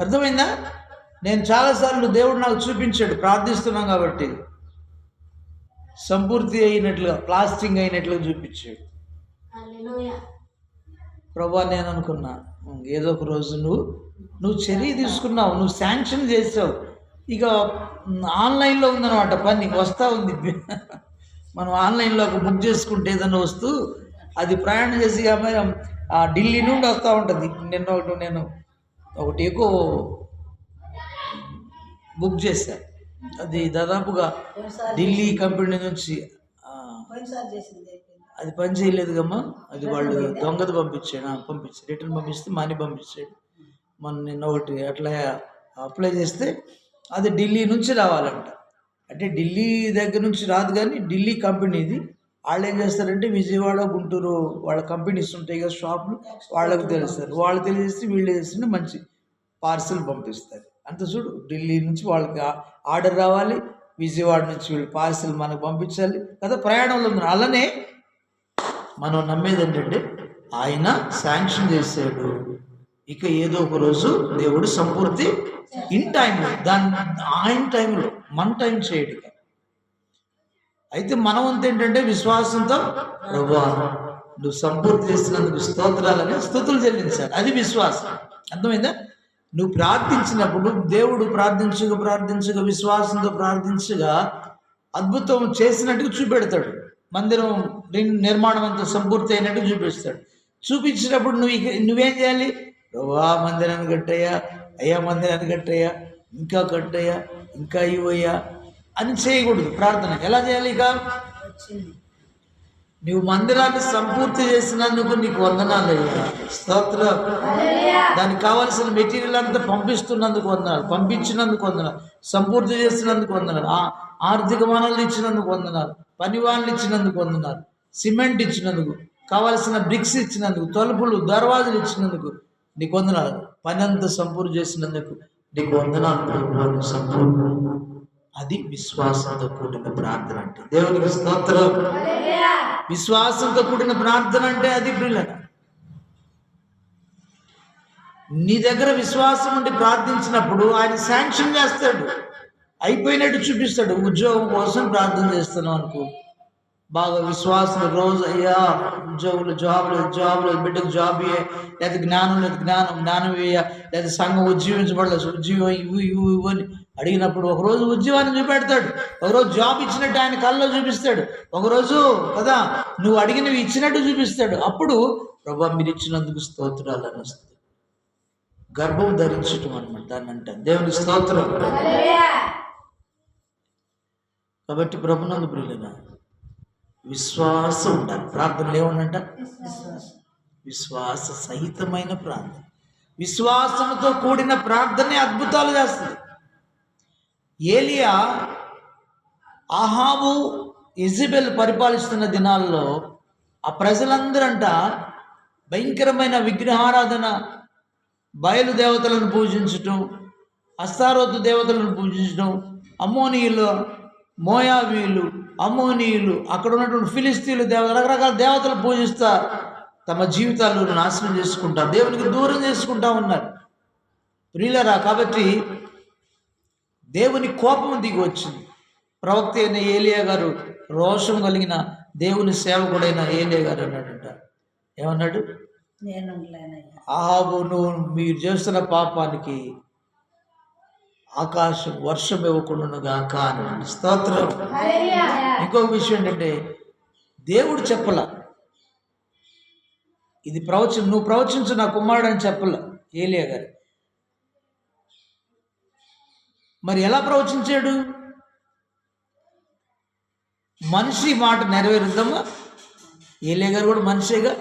అర్థమైందా? నేను చాలాసార్లు దేవుడు నాకు చూపించాడు ప్రార్థిస్తున్నాం కాబట్టి. సంపూర్తి అయినట్లుగా ప్లాస్టింగ్ అయినట్లుగా చూపించాడు. ప్రభా నేను అనుకున్నా "ఉం, ఏదో ఒక రోజు నువ్వు నువ్వు చర్య తీసుకున్నావు నువ్వు శాంక్షన్ చేసావు. ఇక ఆన్లైన్లో ఉందన్నమాట పని వస్తూ ఉంది. మనం ఆన్లైన్లో ఒక బుక్ చేసుకుంటే ఏదైనా వస్తూ అది ప్రయాణం చేసి ఢిల్లీ నుండి వస్తూ ఉంటుంది. నిన్న ఒకటి నేను ఒకటి ఎక్కువ బుక్ చేశాను అది దాదాపుగా ఢిల్లీ కంపెనీ నుంచి అది పని చేయలేదు కమ్మా అది వాళ్ళు దొంగది పంపించాడు పంపించాడు. రిటర్న్ పంపిస్తే మనీ పంపించాడు. మన నిన్న ఒకటి అట్లా అప్లై చేస్తే అది ఢిల్లీ నుంచి రావాలంట. అంటే ఢిల్లీ దగ్గర నుంచి రాదు కానీ ఢిల్లీ కంపెనీది వాళ్ళు ఏం చేస్తారంటే విజయవాడ గుంటూరు వాళ్ళ కంపెనీస్ ఉంటాయి కదా షాపులు వాళ్ళకి తెలుస్తారు. వాళ్ళు తెలియజేస్తే వీళ్ళు చేస్తుంటే మంచి పార్సిల్ పంపిస్తారు. అంత చూడు ఢిల్లీ నుంచి వాళ్ళకి ఆర్డర్ రావాలి విజయవాడ నుంచి వీళ్ళు పార్సిల్ మనకు పంపించాలి కదా ప్రయాణంలో ఉంది అలానే మనం నమ్మేది ఏంటంటే ఆయన శాంక్షన్ చేశాడు. ఇక ఏదో ఒక రోజు దేవుడు సంపూర్తి ఇన్ టైంలో దాని ఆయన టైంలో మన టైం చేయడు. అయితే మనం అంత ఏంటంటే విశ్వాసంతో ప్రభా నువ్వు సంపూర్తి చేసినందుకు స్తోత్రాలని స్థుతులు చెల్లించాలి. అది విశ్వాసం. అర్థమైందా? నువ్వు ప్రార్థించినప్పుడు దేవుడు ప్రార్థించుగా ప్రార్థించుగా విశ్వాసంతో ప్రార్థించగా అద్భుతం చేసినట్టుగా చూపెడతాడు. మందిరం నిర్మాణం అంతా సంపూర్తి అయినట్టు చూపిస్తాడు. చూపించినప్పుడు నువ్వు ఇక నువ్వేం చేయాలి? ప్రభా మందిరాన్ని కట్టయ్యా అయ్యా మందిరాన్ని కట్టయ్యా ఇంకా కట్టయ్యా ఇంకా ఇవయ్యా అని చేయకూడదు. ప్రార్థన. ఎలా చేయాలి ఇక? నువ్వు మందిరాన్ని సంపూర్తి చేసినందుకు నీకు వందనాలు అయ్యా. స్తోత్రం. దానికి కావాల్సిన మెటీరియల్ అంతా పంపిస్తున్నందుకు వందనాలు. పంపించినందుకు వందనాలు. సంపూర్తి చేసినందుకు వందనాలు. ఆర్థిక వనరులు ఇచ్చినందుకు వందనాలు. పని వాళ్ళు ఇచ్చినందుకు వందనాలు. సిమెంట్ ఇచ్చినందుకు కావాల్సిన బ్రిక్స్ ఇచ్చినందుకు తలుపులు దర్వాజలు ఇచ్చినందుకు నీకు వందనాలు. పని అంతా సంపూర్తి చేసినందుకు నీకు వందనాలు. సంపూర్ణ అది విశ్వాసంతో కూడిన ప్రార్థన అంటే. దేవునికి స్తోత్రం. విశ్వాసంతో కూడిన ప్రార్థన అంటే అది ప్రియులన నీ దగ్గర విశ్వాసం ఉండి ప్రార్థించినప్పుడు ఆయన శాంక్షన్ చేస్తాడు. అయిపోయినట్టు చూపిస్తాడు. ఉద్యోగం కోసం ప్రార్థన చేస్తున్నావు అనుకో. బాగా విశ్వాసం రోజు అయ్యా ఉద్యోగులు జాబ్ లేదు జాబ్ లేదు బిడ్డకు జాబ్ ఇయ్య లేదా జ్ఞానం లేదు జ్ఞానం జ్ఞానం ఇయ్య లేదా సంఘం ఉజ్జీవించబడలేదు ఉద్యోగం ఇవ్వు ఇవ్వు ఇవ్వు అని అడిగినప్పుడు ఒకరోజు ఉద్యోగాన్ని చూపెడతాడు. ఒకరోజు జాబ్ ఇచ్చినట్టు ఆయన కళ్ళలో చూపిస్తాడు. ఒకరోజు కదా నువ్వు అడిగినవి ఇచ్చినట్టు చూపిస్తాడు. అప్పుడు ప్రభా మీరు ఇచ్చినందుకు స్తోత్రాలు అని వస్తుంది గర్భం ధరించటం అనమాట దాన్ని అంటారు దేవునికి స్తోత్రం. కాబట్టి ప్రభునందు ప్రియులన విశ్వాసం ఉండాలి ప్రార్థనలు ఏమనంట విశ్వాస. సహితమైన ప్రార్థన. విశ్వాసంతో కూడిన ప్రార్థనే అద్భుతాలు చేస్తుంది. ఏలియా ఆహాబు ఇజబెల్ పరిపాలిస్తున్న దినాల్లో ఆ ప్రజలందరంట భయంకరమైన విగ్రహారాధన బయలు దేవతలను పూజించటం అస్తారోతు దేవతలను పూజించడం అమ్మోనీయులు మోయాబీలు అమ్మోనీయులు అక్కడ ఉన్నటువంటి ఫిలిస్తీన్లు దేవత రకరకాల దేవతలు పూజిస్తా తమ జీవితాలను నాశనం చేసుకుంటారు. దేవునికి దూరం చేసుకుంటా ఉన్నారు. ప్రియులరా కాబట్టి దేవుని కోపం దిగి వచ్చింది ప్రవక్త అయిన ఏలియా గారు రోషం కలిగిన దేవుని సేవకుడైన ఏలియా గారు అన్నాడంట. ఏమన్నాడు? నేను ఉండలేనయ్యా. ఆహాబు నువ్వు మీరు చేస్తున్న పాపానికి ఆకాశం వర్షం ఇవ్వకుండా కాను స్తోత్రం. ఇంకొక విషయం ఏంటంటే దేవుడు చెప్పల. ఇది ప్రవచనం నువ్వు ప్రవచించు నా కుమారుడు అని చెప్పల ఏలియా గారు. మరి ఎలా ప్రవచించాడు? మనిషి మాట నెరవేరుద్దామా? ఏలియా గారు కూడా మనిషిగా?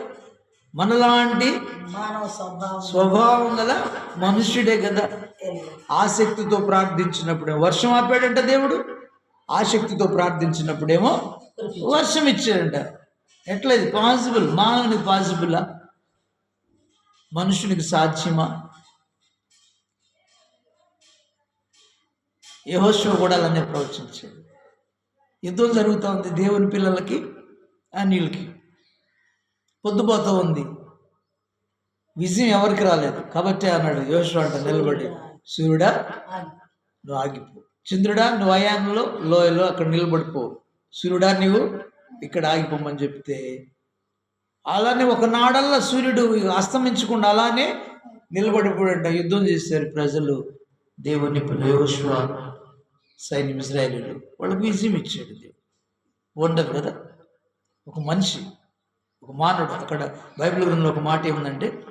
మనలాంటి మానవ స్వభావం గల మనుష్యుడే కదా. ఆసక్తితో ప్రార్థించినప్పుడే వర్షం ఆపాడంట దేవుడు? ఆసక్తితో ప్రార్థించినప్పుడేమో వర్షం ఇచ్చాడంట. ఎట్లా ఇది? పాసిబుల్? మానవునికి పాసిబుల్లా మనుషునికి సాధ్యమా? యహోశివ కూడా అలానే ప్రవచించాడు. యుద్ధం జరుగుతూ ఉంది దేవుని పిల్లలకి అన్యులకి. పొద్దుపోతూ ఉంది. విజయం ఎవరికి రాలేదు? కాబట్టి అన్నాడు. యోషు అంట నిలబడి. సూర్యుడా? నువ్వు ఆగిపో చంద్రుడా నువ్వు అయానంలో లోయలో అక్కడ నిలబడిపో. సూర్యుడా నువ్వు ఇక్కడ ఆగిపోమని చెప్తే అలానే ఒకనాడల్లా సూర్యుడు అస్తమించకుండా అలానే నిలబడిపోడంట. యుద్ధం చేశారు ప్రజలు. దేవుని యోశ్వ సైన్యం ఇజ్రాయలీలు వాళ్ళకి విజయం ఇచ్చాడు దేవుడు. వండర్ కదా? ఒక మనిషి ఒక మానవుడు. అక్కడ బైబిల్ గ్రంథంలో ఒక మాట ఏముందంటే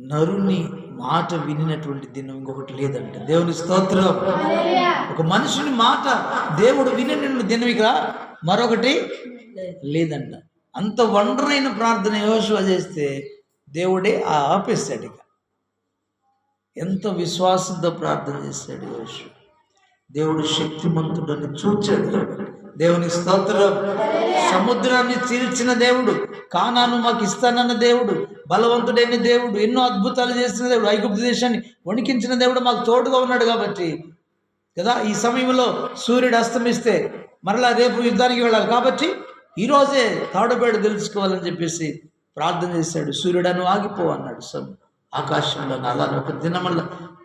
నరుని మాట వినినటువంటి దినం ఇంకొకటి లేదంట. దేవుని స్తోత్రం. ఒక మనుషుని మాట దేవుడు వినిన దినం ఇక మరొకటి లేదు. లేదంట. అంత వండరైన ప్రార్థన యోశువ చేస్తే దేవుడే ఆ ఆపేస్తాడు ఇక. ఎంత విశ్వాసంతో ప్రార్థన చేశాడు యోశువ దేవుడు శక్తిమంతుడని చూచాడు. దేవుని స్తోత్రం. సముద్రాన్ని చీల్చిన దేవుడు కానాను మాకు ఇస్తానన్న దేవుడు బలవంతుడైన దేవుడు ఎన్నో అద్భుతాలు చేసిన దేవుడు ఐగుప్తు దేశాన్ని వణికించిన దేవుడు మాకు తోడుగా ఉన్నాడు కాబట్టి. కదా ఈ సమయంలో సూర్యుడు అస్తమిస్తే మరలా రేపు యుద్ధానికి వెళ్ళాలి కాబట్టి ఈరోజే తాడుబేడు తెలుసుకోవాలని చెప్పేసి ప్రార్థన చేశాడు. సూర్యుడను ఆగిపో అన్నాడు సమ్ ఆకాశంలో అలా ఒక దినమల్ల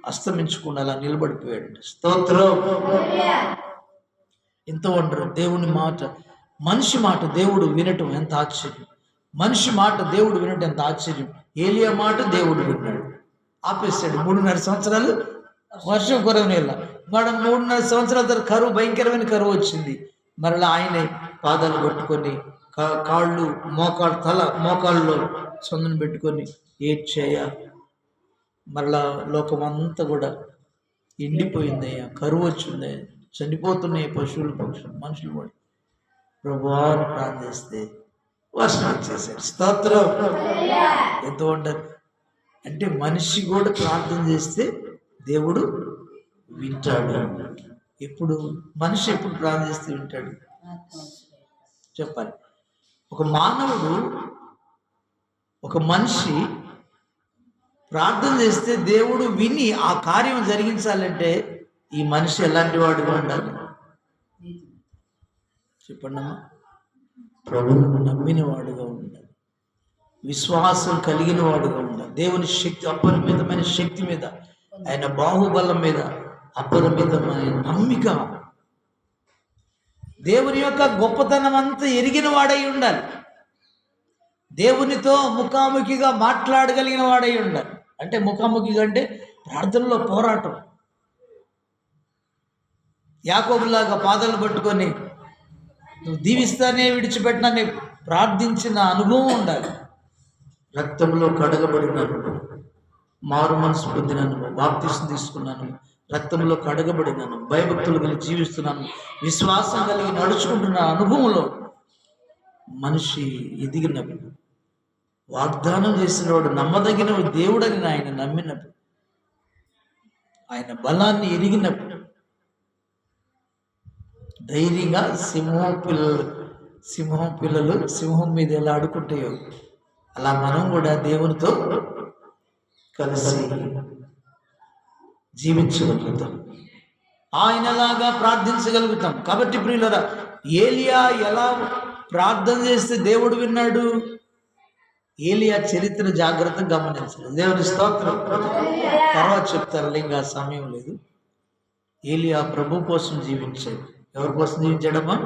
అస్తమించకుండా అలా నిలబడిపోయాడు స్తోత్రం ఎంత వండరు. దేవుని మాట మనిషి మాట దేవుడు వినటం ఎంత ఆశ్చర్యం? మనిషి మాట దేవుడు వినటం ఎంత ఆశ్చర్యం? ఏలియా మాట దేవుడు విన్నాడు. ఆపేశాడు మూడున్నర సంవత్సరాలు. వర్షం కురవనేలా మేడం మూడున్నర సంవత్సరాల తర్వాత కరువు భయంకరమైన కరువు వచ్చింది. మరలా ఆయనే పాదాలు పట్టుకొని కా- కాళ్ళు మోకాళ్ళు తల మోకాళ్ళలో సొందను పెట్టుకొని ఏడ్చేయ మరలా లోకం అంతా కూడా ఎండిపోయిందయ్యా. కరువు వచ్చిందయ్యా. చనిపోతున్నాయి పశువులు పక్షులు మనుషులు కూడా. ప్రభువా అని ప్రార్థిస్తే. వర్షం వచ్చేసాడు స్తోత్రం. ఎంత వండరు అంటే మనిషి కూడా ప్రార్థన చేస్తే దేవుడు వింటాడు ఎప్పుడు మనిషి ఎప్పుడు ప్రార్థన చేస్తే వింటాడు? చెప్పాలి. ఒక మానవుడు ఒక మనిషి ప్రార్థన చేస్తే దేవుడు విని ఆ కార్యం జరిగించాలంటే ఈ మనిషి ఎలాంటి వాడుగా ఉండాలి? చెప్పండమ్మా. ప్రభువును నమ్మిన వాడుగా ఉండాలి. విశ్వాసం కలిగిన వాడుగా ఉండాలి. దేవుని శక్తి అపరిమితమైన శక్తి మీద ఆయన బాహుబలం మీద అపరిమితమైన నమ్మిక. దేవుని యొక్క గొప్పతనం అంతా ఎరిగిన వాడై ఉండాలి. దేవునితో ముఖాముఖిగా మాట్లాడగలిగిన వాడై ఉండాలి. అంటే ముఖాముఖిగా అంటే ప్రార్థనలో పోరాటం. యాకోబులాగా పాదాలు పట్టుకొని నువ్వు దీవిస్తానే విడిచిపెట్టినని ప్రార్థించిన అనుభవం ఉండాలి. రక్తంలో కడగబడిన అనుభవం మారు మనసు పొందిన అనుభవం బాప్తీసం తీసుకున్నాను రక్తంలో కడగబడినాను భయభక్తులు కలిగి జీవిస్తున్నాను విశ్వాసం కలిగి నడుచుకుంటున్న అనుభవంలో మనిషి ఎదిగినప్పుడు వాగ్దానం చేసినవాడు నమ్మదగిన దేవుడని ఆయన నమ్మినప్పుడు ఆయన బలాన్ని ఎరిగినప్పుడు ధైర్యంగా సింహం పిల్లలు సింహం పిల్లలు సింహం మీద ఎలా ఆడుకుంటాయో అలా మనం కూడా దేవునితో కలిసి జీవించగలుగుతాం. ఆయనలాగా ప్రార్థించగలుగుతాం. కాబట్టి ప్రియులరా ఏలియా ఎలా ప్రార్థన చేస్తే దేవుడు విన్నాడు? ఏలియా చరిత్ర జాగ్రత్తగా గమనించాలి దేవుని స్తోత్రం. తర్వాత చెప్తారు ఇంకా సమయం లేదు. ఏలియా ప్రభు కోసం జీవించాడు. ఎవరి కోసం జీవించాడమ్మా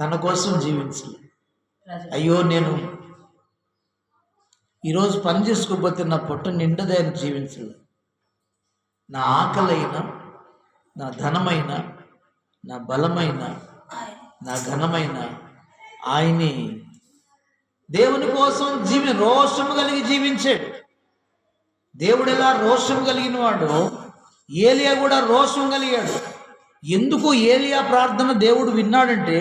తన కోసం జీవించాలి. అయ్యో నేను ఈరోజు పని చేసుకోకపోతే నా పొట్ట నిండదే అని జీవించలేదు. నా ఆకలైన నా ధనమైన నా బలమైన నా ఘనమైన ఆయనే. దేవుని కోసం జీవి రోషము కలిగి జీవించాడు. దేవుడు ఎలా రోషం కలిగిన వాడు ఏలియా కూడా రోషం కలిగాడు. ఎందుకు ఏలియా ప్రార్థన దేవుడు విన్నాడంటే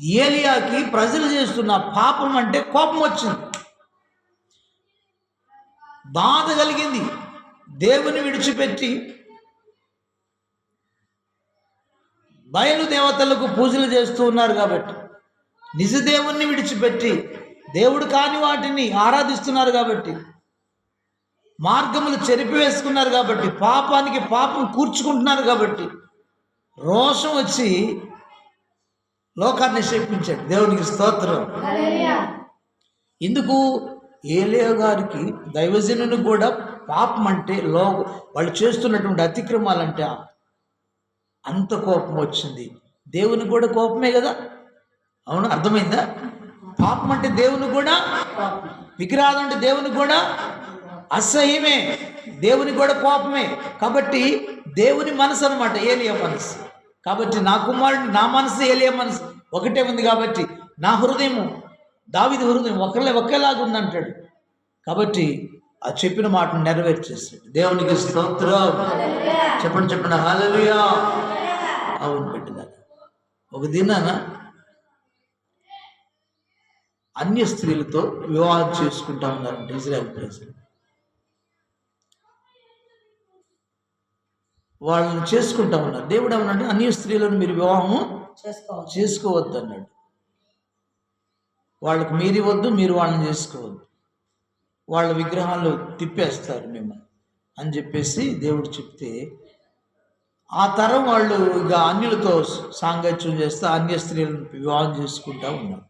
ఏలియాకి ప్రజలు చేస్తున్న పాపం అంటే కోపం వచ్చింది. బాధ కలిగింది. దేవుని విడిచిపెట్టి బయలు దేవతలకు పూజలు చేస్తూ ఉన్నారు కాబట్టి నిజ దేవుణ్ణి విడిచిపెట్టి దేవుడు కాని వాటిని ఆరాధిస్తున్నారు కాబట్టి మార్గములు చెరిపివేసుకున్నారు కాబట్టి పాపానికి పాపం కూర్చుకుంటున్నారు కాబట్టి రోషం వచ్చి లోకాన్ని శపించాడు. దేవునికి స్తోత్రం. ఎందుకు? ఏలియా గారికి దైవజనుని కూడా పాపం అంటే లో వాళ్ళు చేస్తున్నటువంటి అతిక్రమాలంటే అంత కోపం వచ్చింది. దేవునికి కూడా కోపమే కదా? అవును? అర్థమైందా? పాపం అంటే దేవునికి కూడా విగ్రహాలు అంటే దేవునికి కూడా అసహ్యమే. దేవునికి కూడా కోపమే. కాబట్టి దేవుని మనసు అనమాట ఏలియా మనసు. కాబట్టి నా కుమారుడు నా మనసు ఏలియ మనసు. ఒకటే ఉంది కాబట్టి నా హృదయము దావిది హృదయం ఒకళ్ళే ఒకేలాగా ఉందంటాడు. కాబట్టి ఆ చెప్పిన మాటను నెరవేర్చేస్తాడు దేవునికి స్తోత్రం. చెప్పండి చెప్పండి. హలలుయా అవును బిడ్డగా ఒక దినాన అన్య స్త్రీలతో వివాహం చేసుకుంటా ఉన్నారంటే ఇజ్రాయల్ ప్రజలు. వాళ్ళని చేసుకుంటా ఉన్నారు. దేవుడు ఏమన్నాడు? అన్య స్త్రీలను మీరు వివాహము చేసుకోవచ్చు చేసుకోవద్దు అన్నాడు. వాళ్ళకు మీరు ఇవ్వద్దు మీరు వాళ్ళని చేసుకోవద్దు. వాళ్ళ విగ్రహాలు తిప్పేస్తారు మిమ్మల్ని అని చెప్పేసి దేవుడు చెప్తే ఆ తరం వాళ్ళు ఇక అన్యులతో సాంగత్యం చేస్తే అన్య స్త్రీలను వివాహం చేసుకుంటా ఉన్నారు.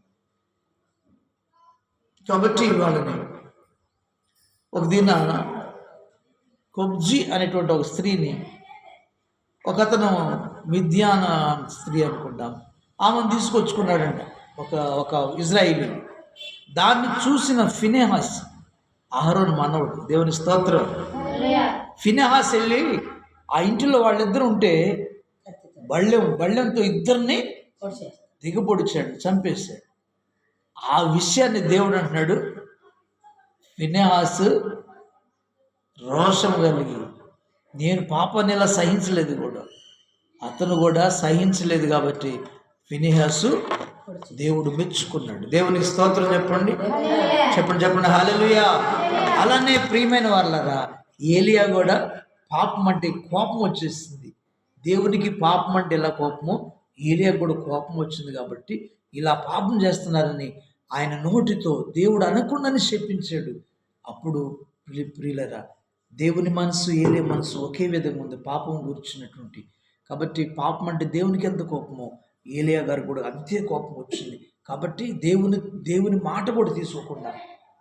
కాబట్టి వాళ్ళని ఒక దిన కొబ్జీ అనేటువంటి ఒక స్త్రీని ఒకతను మిథ్యాన స్త్రీ అనుకుంటాం. ఆమెను తీసుకొచ్చుకున్నాడంట ఒక ఒక ఇజ్రాయిలీ. దాన్ని చూసిన ఫినేహాస్ అహరోన్ మనవుడు దేవుని స్తోత్రం. ఫినేహాస్ వెళ్ళి ఆ ఇంటిలో వాళ్ళిద్దరు ఉంటే బళ్ళెం బళ్ళెంతో ఇద్దరిని దిగపొడిచాడు చంపేశాడు. ఆ విషయాన్ని దేవుడు అంటున్నాడు ఫినేహాస్ రోషం కలిగి నేను పాపాన్ని ఇలా సహించలేదు కూడా. అతను కూడా సహించలేదు కాబట్టి ఫినిహాసు పొడిచి దేవుడు మెచ్చుకున్నాడు. దేవునికి స్తోత్రం చెప్పండి. చెప్పండి చెప్పండి. హాలెలుయా అలానే ప్రియమైన వాళ్ళరా ఏలియా కూడా పాపం అంటే కోపం వచ్చేసింది. దేవునికి పాపం అంటే ఎలా కోపమో? ఏలియా కూడా కోపం వచ్చింది కాబట్టి ఇలా పాపం చేస్తున్నారని ఆయన నోటితో దేవుడు అనకుండానే శపించాడు. అప్పుడు ప్రి- ప్రియులరా దేవుని మనసు ఏలే మనసు ఒకే విధంగా ఉంది. పాపం గురించినటువంటి కాబట్టి పాపం అంటే దేవునికి ఎంత కోపమో ఏలియా గారు కూడా అంతే కోపం వచ్చింది. కాబట్టి దేవుని దేవుని మాట కూడా తీసుకోకుండా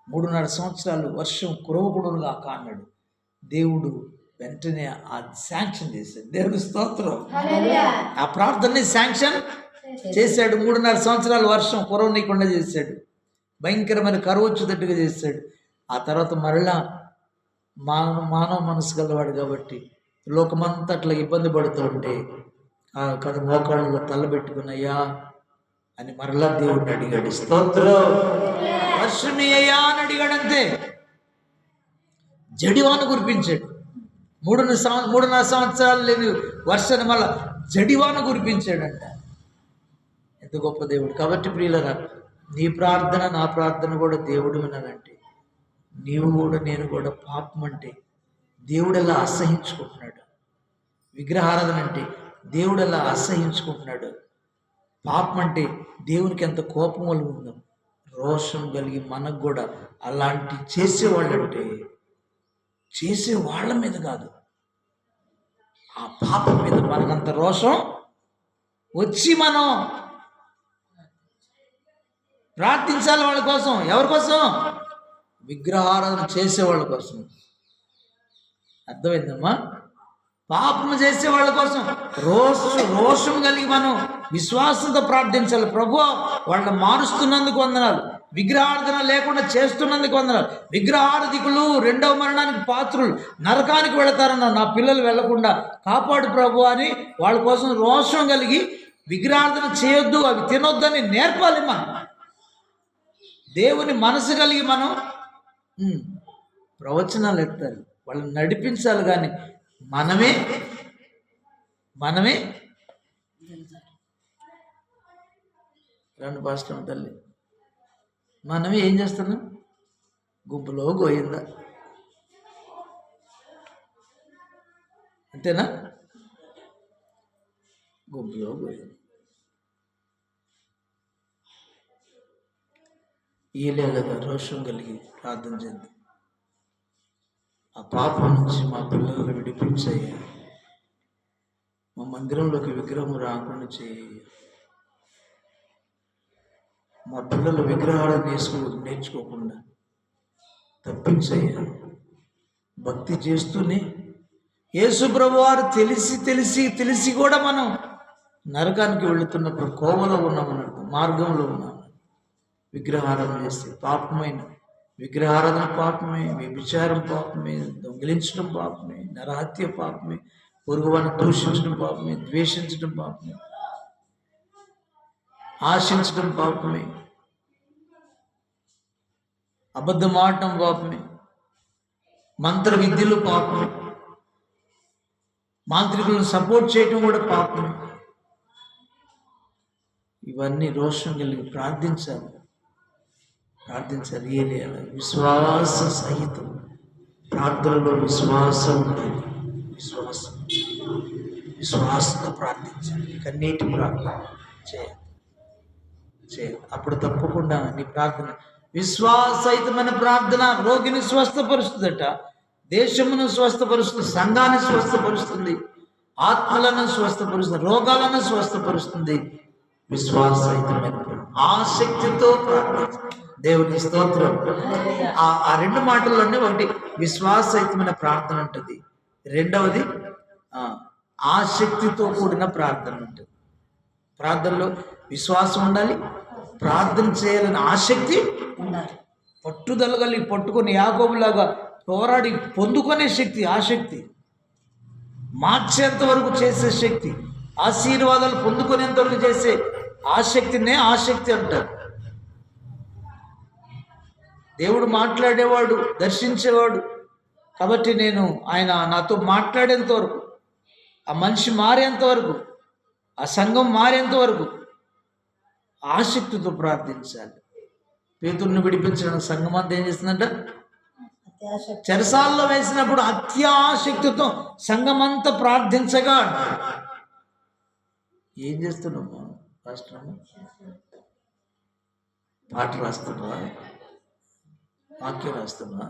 మూడున్నర సంవత్సరాలు వర్షం కురవకూడదుగా అన్నాడు దేవుడు వెంటనే ఆ శాంక్షన్ చేశాడు. దేవుని స్తోత్రం. ఆ ప్రార్థనని శాంక్షన్ చేశాడు. మూడున్నర సంవత్సరాలు వర్షం కురవనీయకుండా చేశాడు. భయంకరమైన కరువు వచ్చేటట్టుగా చేశాడు. ఆ తర్వాత మరలా మానవ మానవ మనసు గలవాడు కాబట్టి లోకమంతా అట్లా ఇబ్బంది పడుతుంటే ఆ కదా మోకాళ్ళలో తల్లబెట్టుకుని అని మరలా దేవుడిని అడిగాడు. స్తోత్రం. వర్షమి అయ్యా అని అడిగాడంతే. జడివాను జడివాన కురిపించాడు. మూడున్నర సంవ మూడున్నర సంవత్సరాలు లేని వర్షాన్ని మళ్ళా జడివాన కురిపించాడంట. ఎంత గొప్ప దేవుడు. కాబట్టి ప్రియులరా నీ ప్రార్థన నా ప్రార్థన కూడా దేవుడు వినాలంటే నీవు కూడా నేను కూడా పాపం అంటే దేవుడు ఎలా అసహించుకుంటున్నాడు? విగ్రహారాధన అంటే దేవుడు ఎలా అసహించుకుంటున్నాడు? పాపం అంటే దేవునికి ఎంత కోపం వల్ల ఉందో రోషం కలిగి మనకు కూడా అలాంటి చేసేవాళ్ళు అంటే చేసే వాళ్ళ మీద కాదు. ఆ పాపం మీద మనకంత రోషం వచ్చి మనం ప్రార్థించాలి వాళ్ళ కోసం. ఎవరి కోసం? విగ్రహారాధన చేసే వాళ్ళ కోసం. అర్థమైందమ్మా? పాపము చేసే వాళ్ళ కోసం. రోషం రోషం కలిగి మనం విశ్వాసంతో ప్రార్థించాలి. ప్రభు వాళ్ళని మారుస్తున్నందుకు వందనాలు. విగ్రహార్థన లేకుండా చేస్తున్నందుకు వందనాలు. విగ్రహార్థికులు రెండవ మరణానికి పాత్రులు. నరకానికి వెళతారన్న నా పిల్లలు వెళ్ళకుండా కాపాడు ప్రభు అని వాళ్ళ కోసం రోషం కలిగి విగ్రహార్థన చేయొద్దు అవి తినొద్దని నేర్పాలి మనం. దేవుని మనసు కలిగి మనం ప్రవచనాలు ఎత్తాలి వాళ్ళని నడిపించాలి కానీ మనమే మనమే రెండు పాస్టర్ తల్లి. మనమే ఏం చేస్తున్నాం? గుంపులో గోయిందా. అంతేనా? గుంపులో గోయిందా. ఈలేగా రోషం కలిగి ప్రార్థన చేద్దాం. ఆ పాపం నుంచి మా పిల్లలను విడిపించయ్యా. మా మందిరంలోకి విగ్రహం రాకుండా చేయ. మా పిల్లలు విగ్రహాలను నేర్చుకో నేర్చుకోకుండా తప్పించయ్యా. భక్తి చేస్తూనే యేసుప్రభు వారు తెలిసి తెలిసి తెలిసి కూడా మనం నరకానికి వెళుతున్నప్పుడు కోవలో ఉన్నామన్నట్టు మార్గంలో ఉన్నాం. విగ్రహారాధన చేస్తే పాపమైన విగ్రహారాధన పాపమే వ్యభిచారం పాపమే దొంగిలించడం పాపమే నరహత్య పాపమే పొరుగువాన్ని దూషించడం పాపమే ద్వేషించడం పాపమే ఆశించడం పాపమే అబద్ధం ఆడటం పాపమే మంత్ర విద్యలు పాపమే మాంత్రికులను సపోర్ట్ చేయటం కూడా పాపమే. ఇవన్నీ రోషం కలిగి ప్రార్థించాలి. ప్రార్థించాలి ఏ లేదు విశ్వాస సహితం. ప్రార్థనలో విశ్వాసం ఉండాలి. విశ్వాసం. విశ్వాసంతో ప్రార్థించాలి. కన్నీటి ప్రార్థన చేయాలి. చేయాలి. అప్పుడు తప్పకుండా నీ ప్రార్థన విశ్వాసహితమైన ప్రార్థన రోగిని స్వస్థపరుస్తుందట. దేశమును స్వస్థపరుస్తుంది. సంఘాన్ని స్వస్థపరుస్తుంది. ఆత్మలను స్వస్థపరుస్తుంది. రోగాలను స్వస్థపరుస్తుంది. విశ్వాసహితమైన ఆసక్తితో ప్రార్థించాలి. దేవుని స్తోత్రం. ఆ ఆ రెండు మాటల్లోనే ఒకటి విశ్వాసహితమైన ప్రార్థన ఉంటుంది. రెండవది ఆ, ఆసక్తితో కూడిన ప్రార్థన ఉంటుంది. ప్రార్థనలో విశ్వాసం ఉండాలి ప్రార్థన చేయాలని ఆసక్తి ఉండాలి. పట్టుదల కలిగి పట్టుకొని యాకోబులాగా పోరాడి పొందుకునే శక్తి ఆసక్తి. మార్చేంత వరకు చేసే శక్తి ఆశీర్వాదాలు పొందుకునేంత వరకు చేసే ఆసక్తినే ఆసక్తి అంటారు. దేవుడు మాట్లాడేవాడు దర్శించేవాడు. కాబట్టి నేను ఆయన నాతో మాట్లాడేంత వరకు ఆ మనిషి మారేంత వరకు ఆ సంఘం మారేంత వరకు ఆసక్తితో ప్రార్థించాలి. పేతుర్ని విడిపించడానికి సంఘం అంతా ఏం చేస్తుందంట? చెరసాల్లో వేసినప్పుడు అత్యాసక్తితో సంఘమంతా ప్రార్థించగా అంటాడు ఏం చేస్తున్నాము రాష్ట్రం పాట రాస్తున్నా వాక్యం రాస్తున్నా?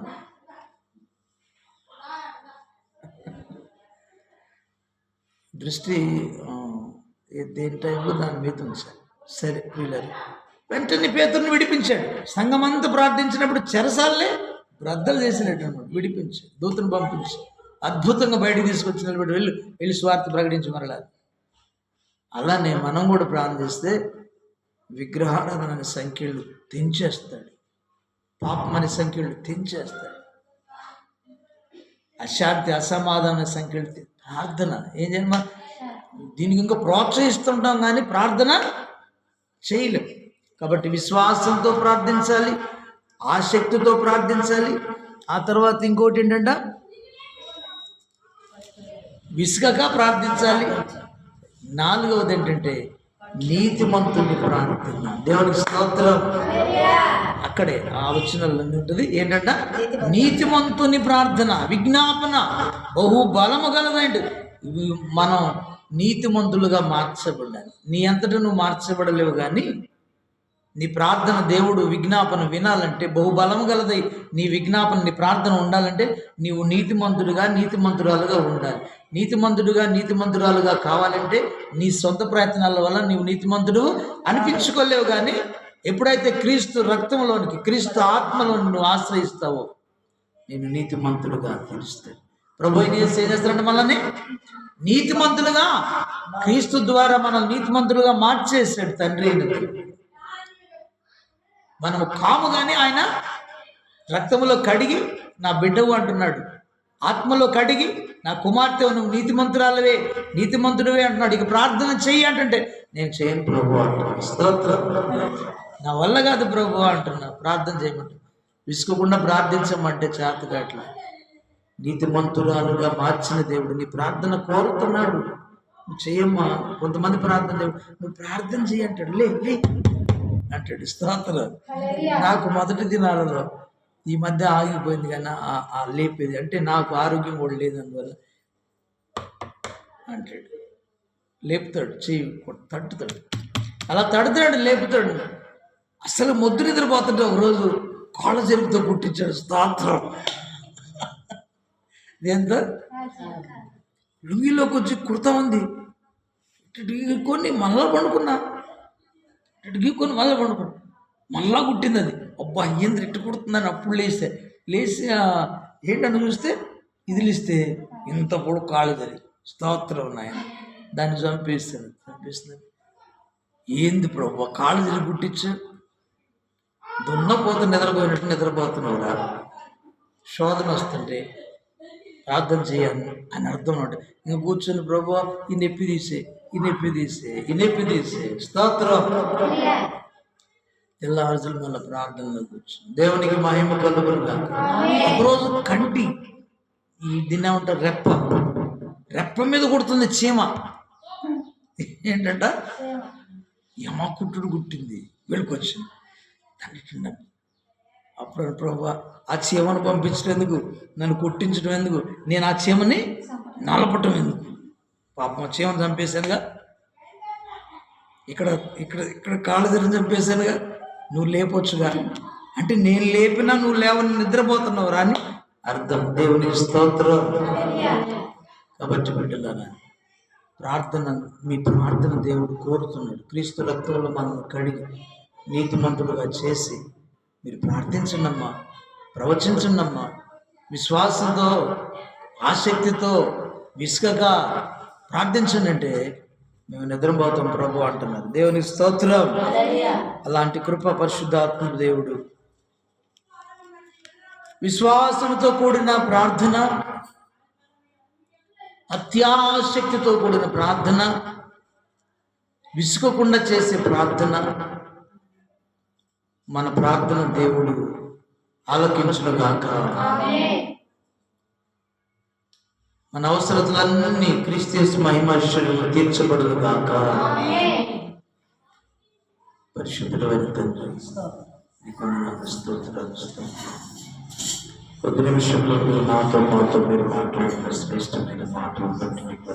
దృష్టి దేని టైంలో దాని మీద ఉంచాలి సరే. వీళ్ళని వెంటనే పేతుర్ని విడిపించాడు. సంఘమంతా ప్రార్థించినప్పుడు చెరసాలే బ్రద్దలు చేసినట్టు విడిపించాడు దూతను పంపించి. అద్భుతంగా బయటకు తీసుకొచ్చిన వెళ్ళి వెళ్ళి స్వార్థ ప్రకటించి మరలా. అలానే మనం కూడా ప్రార్థిస్తే విగ్రహారాధన సంఖ్యలు తెంచేస్తాడు. పాప అనే సంఖ్యలు తెంచేస్తాడు అశాంతి అసమాధాన సంఖ్యలు ప్రార్థన. ఏం జన్మ? దీనికి ఇంకా ప్రోత్సహిస్తుంటాం కానీ ప్రార్థన చేయలేం. కాబట్టి విశ్వాసంతో ప్రార్థించాలి ఆసక్తితో ప్రార్థించాలి. ఆ తర్వాత ఇంకోటి ఏంటంటే? విసుగక ప్రార్థించాలి. నాలుగవది ఏంటంటే నీతిమంతుని ప్రార్థన దేవునికి స్తోత్రం. అక్కడే ఆ వచనంలో ఉంటుంది. ఏంటంట నీతిమంతుని ప్రార్థన విజ్ఞాపన బహు బలము కలదండి ఇవి మనం నీతిమంతులుగా మార్చబడాలి. నీ అంతటా నువ్వు మార్చబడలేవు కానీ నీ ప్రార్థన దేవుడు విజ్ఞాపన వినాలంటే బహుబలము గలదై. నీ విజ్ఞాపన నీ ప్రార్థన ఉండాలంటే నీవు నీతిమంతుడుగా నీతిమంతురాలుగా ఉండాలి. నీతిమంతుడుగా నీతిమంతురాలుగా కావాలంటే నీ సొంత ప్రయత్నాల వల్ల నీవు నీతిమంతుడు అనిపించుకోలేవు కానీ ఎప్పుడైతే క్రీస్తు రక్తంలోనికి క్రీస్తు ఆత్మలోని నువ్వు ఆశ్రయిస్తావో నేను నీతిమంతులుగా తెలుస్తాను. ప్రభు ఏం చేస్తే ఏం చేస్తారంటే మనల్ని నీతిమంతులుగా క్రీస్తు ద్వారా మనల్ని నీతిమంతులుగా మార్చేసాడు తండ్రి మనము కాముగానే ఆయన రక్తములో కడిగి నా బిడ్డవు అంటున్నాడు. ఆత్మలో కడిగి నా కుమార్తె నువ్వు నీతిమంతురాలవే నీతిమంతుడివే అంటున్నాడు. ఇక ప్రార్థన చెయ్యి అంటుంటే నేను చేయను ప్రభు అంటున్నాను స్తోత్రం. నా వల్ల కాదు ప్రభు అంటున్నా ప్రార్థన చేయమంటు విసుకోకుండా ప్రార్థించమంటే చేతగాట్ల నీతిమంతురాలుగా మార్చిన దేవుడు నీ ప్రార్థన కోరుతున్నాడు. నువ్వు చేయమ్మా కొంతమంది ప్రార్థన దేవుడు నువ్వు ప్రార్థన చేయి అంటాడు. లే లే అంటాడు. స్తోత్రం. నాకు మొదటి దినాలలో ఈ మధ్య ఆగిపోయింది కానీ ఆ- లేపేది. అంటే నాకు ఆరోగ్యం కూడా లేదు అందువల్ల అంటాడు. లేపుతాడు కొట్- తట్టుతాడు. అలా తడుతాడు లేపుతాడు. అసలు ముద్దు నిద్రపోతుంటే ఒకరోజు కాళ్ళ చెరుపుతో పుట్టించాడు స్తోత్రం. ఎంత లుంగిలోకి వచ్చి కుర్తా ఉంది. ఇటు మళ్ళా పండుకున్నా. ఇటు మళ్ళీ పండుకున్నా. మళ్ళా కుట్టింది అది. అబ్బా ఏంది ఇట్టు కుడుతుందని అప్పుడు లేస్తే. లేచి ఏంటని చూస్తే ఇదిలిస్తే ఇంత పొడు కాళ్ళు జరి స్తోత్రం నాయన. దాన్ని చంపేస్తాను చంపేస్తుంది ఏంది ప్రభు కాళ్ళు తిరిగి పుట్టించాడు దున్నపోతు నిద్రపోయినట్టు నిద్రపోతున్నావురా. శోధన వస్తుంటే ప్రార్థన చేయాలి అని అర్థం అంటే ఇంక కూర్చొని ప్రభు ఈ నొప్పి తీసే ఈ నొప్పి తీసే ఈ నొప్పి తీసే. స్తోత్రం. తెల్లవారుజులు మళ్ళీ ప్రార్థనలో కూర్చొని దేవునికి మహిమ కలుగును కాక ఒకరోజు కంటి ఈ దీన్ని ఏమంటారు? రెప్ప. రెప్ప మీద కొడుతుంది చీమ. ఏంటంట? యమ కుట్టుడు కుట్టింది. వెళ్ళుకొచ్చింది. దాన్ని అప్పుడు ప్రభు ఆ చీమను పంపించడం ఎందుకు? నన్ను కొట్టించడం ఎందుకు? నేను ఆ చీమని నలపటం ఎందుకు? పాపం ఆ చీమను చంపేశానుగా. ఇక్కడ ఇక్కడ ఇక్కడ కాళ్ళు తెరిచి చంపేశానుగా. నువ్వు లేపొచ్చుగా. అంటే నేను లేపినా నువ్వు లేవని నిద్రపోతున్నావు రాని అర్థం. దేవుని స్తోత్రం. కాబట్టి బిడ్డలారా ప్రార్థన మీ ప్రార్థన దేవుడు కోరుతున్నాడు. క్రీస్తు రక్తంలో మనం కడిగి నీతిమంతులుగా చేసి మీరు ప్రార్థించండి అమ్మా ప్రవచించండి అమ్మా విశ్వాసంతో ఆసక్తితో విసుగగా ప్రార్థించండి అంటే మేము నిద్రపోతాం ప్రభు అంటున్నారు. దేవుని స్తోత్రం. అలాంటి కృప పరిశుద్ధాత్మ దేవుడు. విశ్వాసంతో కూడిన ప్రార్థన అత్యాసక్తితో కూడిన ప్రార్థన విసుకకుండా చేసే ప్రార్థన మన ప్రార్థన దేవుడు ఆలకించును గాక మన అవసరతలన్నీ క్రీస్తు మహిమాశ్వర్యం తీర్చబడును గాక పరిశుద్ధుడైన తండ్రి. కొద్ది నిమిషంలో మీరు నాతో మాతో మీరు మాట్లాడిన శ్రేష్టమైన మాటలు బట్టి మీకు